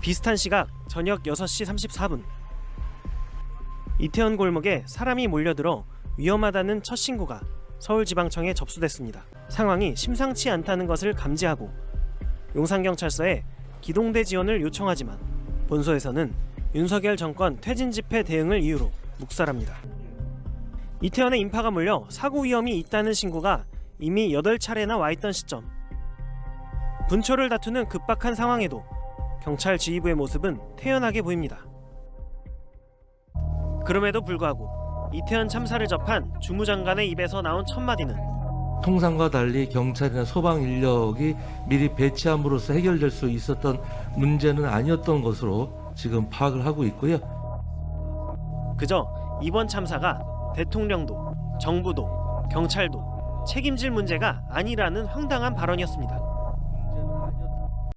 비슷한 시각 저녁 6시 34분 이태원 골목에 사람이 몰려들어 위험하다는 첫 신고가 서울지방청에 접수됐습니다. 상황이 심상치 않다는 것을 감지하고 용산경찰서에 기동대 지원을 요청하지만 본소에서는 윤석열 정권 퇴진 집회 대응을 이유로 묵살합니다. 이태원에 인파가 몰려 사고 위험이 있다는 신고가 이미 8차례나 와 있던 시점 분초를 다투는 급박한 상황에도 경찰 지휘부의 모습은 태연하게 보입니다. 그럼에도 불구하고 이태원 참사를 접한 주무장관의 입에서 나온 첫 마디는 통상과 달리 경찰이나 소방 인력이 미리 배치함으로써 해결될 수 있었던 문제는 아니었던 것으로 지금 파악을 하고 있고요. 그저 이번 참사가 대통령도 정부도 경찰도 책임질 문제가 아니라는 황당한 발언이었습니다.